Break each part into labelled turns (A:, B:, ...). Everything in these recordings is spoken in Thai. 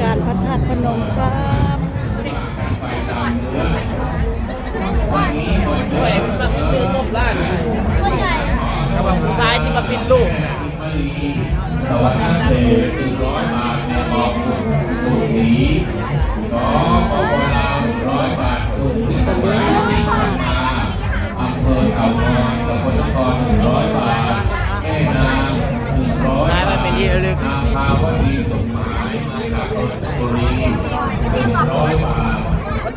A: กา
B: รพระธาตุพนมครับด้วยมาซื้อต้มล่างซ้ายที่มาปิดลูกนะ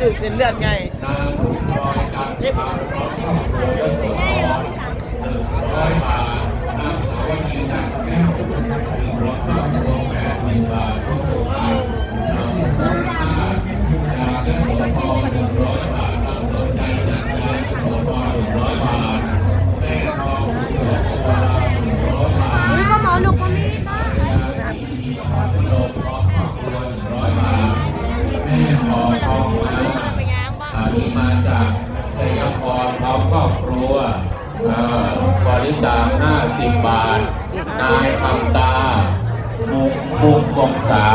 A: ดื่มเส้นเลือดไง
B: นางบุญรอยจันทร์พร้อมครอบ ริจาค50บบาท นายคำตามุกมุกวงศา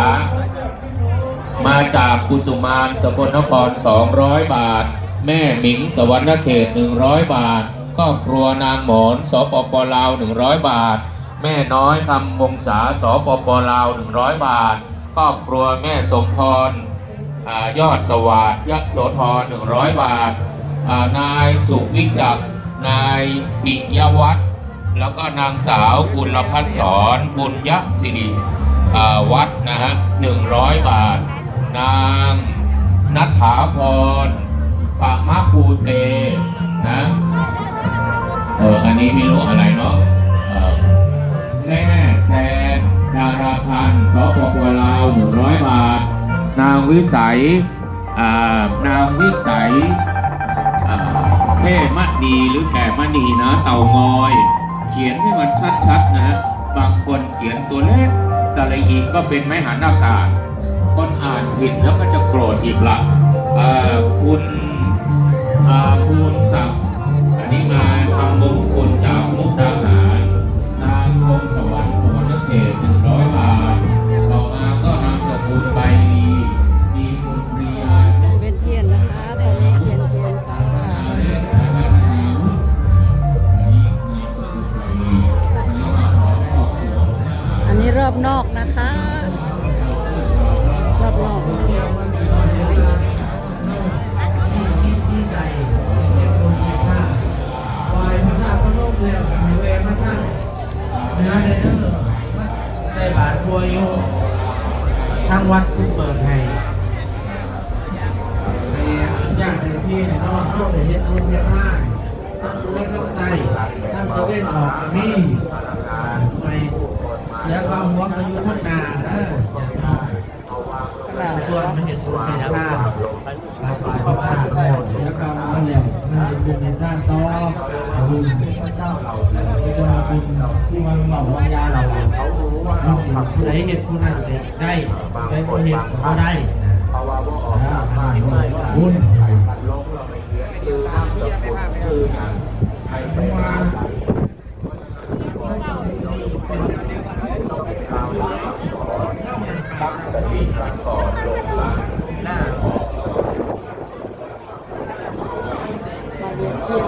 B: มาจากกุสุมานสกลนคร 200 บาท แม่หมิงสวรรณเขต 100 บาทครอบครัวนางหมอนสปปลาว 100 บาท แม่น้อยคำวงศาสปปลาว 100 บาท ครอบครัวแม่สมพรอายอดสวัสดิ์ยโสธร 100 บาทอ่านายสุวิจักร นายปิยวัฒน์แล้วก็นางสาวกุลพัฒน์สอนบุญยศิริวัดนะฮะ100บาท นางนัทถาพรปะมะภูเตนะเอออันนี้ไม่รู้อะไรเนาะเออแม่แซนดาราพันธ์สปปลาวหนึ่งร้อยบาท นางวิสัยนางวิสัย เทพมณีหรือแก่มณีนะ เต่างอย เขียนให้มันชัดๆนะฮะบางคนเขียนตัวเล็กสระอีก็เป็นไม้หันอากาศคนอ่านผิดแล้วก็จะโกรธอีกละคุณคุณสัก
C: อบอกนะคะรอบนอก
D: วพระธาตุพระนมแล้วกับไฮเวยพระธาตุเนื้อเดนเนอร์ใส่บาทบัวอยู่ทางวัดเพิ่งเปิดให้ให้ญาติพี่ใน้องเข้าในเฮ็ดรุ่นเฮ็ดห้าตั้งตัวตั้งใจตั้งตะเวนออกนี่ไป สียความหัวอายุทั้งนานเออส่วนไมาเห็นรุ่นเฮ็ดห้าหลายฝ่ายบอกว่าแล้วเสียกรรมมาแล้วงานเป็นในด้านต่อบุญพระเจ้าก็จะมาเป็นที่มันหลอวางยาเราผู้ใดเหตุผู้นั้นได้ได้ผู้เหตุก็ได้บุญ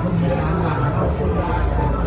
C: คนอีสานบ้านเรา